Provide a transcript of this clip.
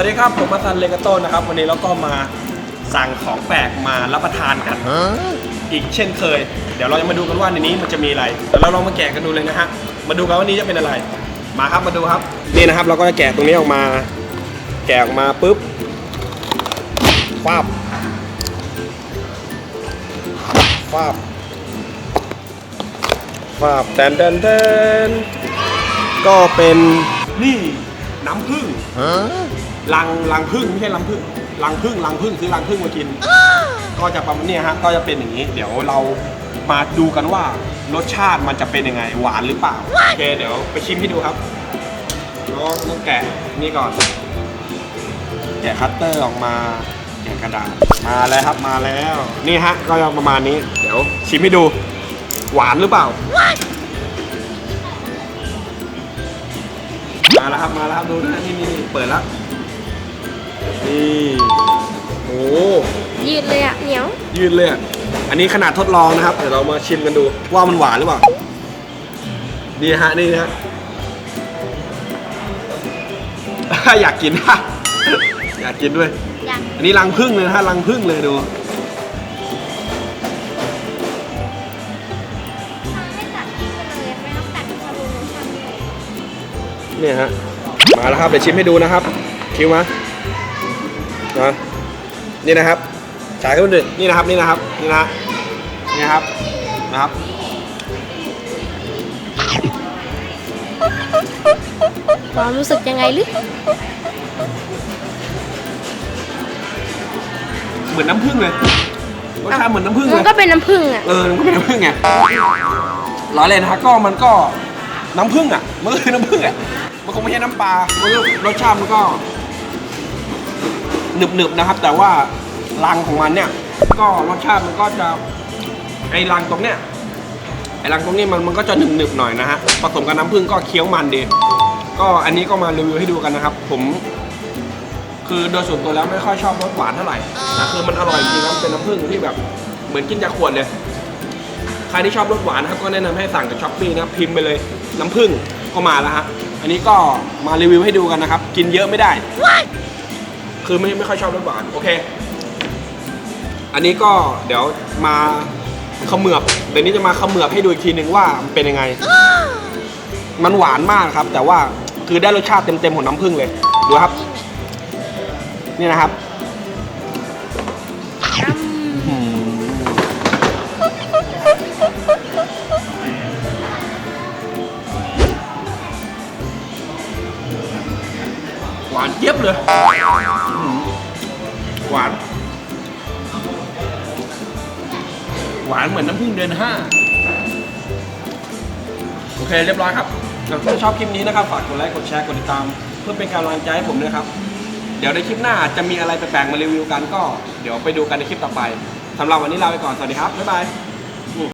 วัสดีครับผมมาซันเลกาโต้นะครับ วันนี้เราก็มาสั่งของแปลกมารับประทานกัน อีกเช่นเคย เดี๋ยวเราจะมาดูกันว่าในนี้มันจะมีอะไรเดี๋ยวเราลองมาแกะกันดูเลยนะฮะมาดูกันว่านี้จะเป็นอะไร มาครับมาดูครับนี่นะครับ เราก็จะแกะตรงนี้ออกมา แกะออกมาปุ๊บฟาบฟาบฟาบแตนแตนแตนก็เป็นนี่น้ำผึ้ง ลังลังพึ่งไม่ใช่ลังพึ่งลังพึ่งลังพึ่งซื้อลังพึ่งมากิน ก็จะประมาณเนี้ยฮะก็จะเป็นอย่างนี้ เดี๋ยวเรามาดูกันว่ารสชาติมันจะเป็นยังไง หวานหรือเปล่าโอเคเดี๋ยวไปชิมให้ดูครับแล้วก็ต้องแกะนี่ก่อน แกะคัตเตอร์ออกมาแกะกระดาษมาแล้วครับมาแล้ว นี่ฮะก็จะประมาณนี้ เดี๋ยวชิมให้ดู หวานหรือเปล่ามาแล้วครับมาแล้วครับดูนะนี่นี่นี่เปิดแล้ว นี่โอ้ยืดเลยอะเหนียว ยืดเลยอะอันนี้ขนาดทดลองนะครับ เดี๋ยวเรามาชิมกันดูว่ามันหวานหรือเปล่า นี่ฮะ นี่ฮะ อยากกินฮะอยากกินด้วย อยากอันนี้รังพึ่งเลยนะฮะรังพึ่งเลยดูไม่ตัดที่กันเลยไม่ต้องตัดที่ทะลุทำเลยเนี่ยฮะ มาแล้วครับ เดี๋ยวชิมให้ดูนะครับ คิวมา มานี่นะครับฉายขึ้นดินี่นะครับนี่นะครับนี่นะนี่นะครับนะครับความรู้สึกยังไงลึเหมือนน้ำผึ้งเลยรสชาติเหมือนน้ำผึ้งมัเลนยก็เป็นน้ำผึ้งอะเออมันก็เป็นน้ำผึ้งไงร้อยเลยนะฮะก็มันก็น้ำผึ้งอะมันก็คือน้ำผึ้งอะมันคงไม่ใช่น้ำปลามันก็รสชาติมันก็ หนึบหนึบๆนะครับ แต่ว่ารังของมันเนี่ย ก็รสชาติมันก็จะไอ้รังตรงเนี้ยไอ้รังตรงนี้มันมันก็จะหนึบๆหน่อยนะฮะผสมกับน้ำผึ้งก็เคี้ยวมันดีก็อันนี้ก็มารีวิวให้ดูกันนะครับ ผม คือโดยส่วนตัวแล้วไม่ค่อยชอบรสหวานเท่าไหร่แต่คือมันอร่อยจริงครับเป็นน้ำผึ้งที่แบบเหมือนกินจากขวดเลยใครที่ชอบรสหวานนะครับก็แนะนำให้สั่งจากช้อปปี้นะครับพิมพ์ไปเลยน้ำผึ้งก็มาแล้วฮะอันนี้ก็มารีวิวให้ดูกันนะครับ กินเยอะไม่ได้ คือไม่ไม่ค่อยชอบรสหวานโอเค อันนี้ก็เดี๋ยวมาเขมือบเดี๋ยวนี้จะมาเขมือบให้ดูอีกทีหนึ่งว่ามันเป็นยังไง มันหวานมากครับ แต่ว่าคือได้รสชาติเต็มๆของน้ำผึ้งเลยดูครับ นี่นะครับ วานเจี๊ยบเลยหวาน หวานเหมือนน้ำผึ้งเดือนห้าโอเคเรียบร้อยครับถ้าชอบคลิปนี้นะครับ ฝากกดไลค์กดแชร์กดติดตาม เพื่อเป็นกำลังใจให้ผมด้วยครับ เดี๋ยวในคลิปหน้าจะมีอะไรแปลกๆมารีวิวกันก็ เดี๋ยวไปดูกันในคลิปต่อไปสำหรับวันนี้ลาไปก่อน สวัสดีครับ บ๊ายบาย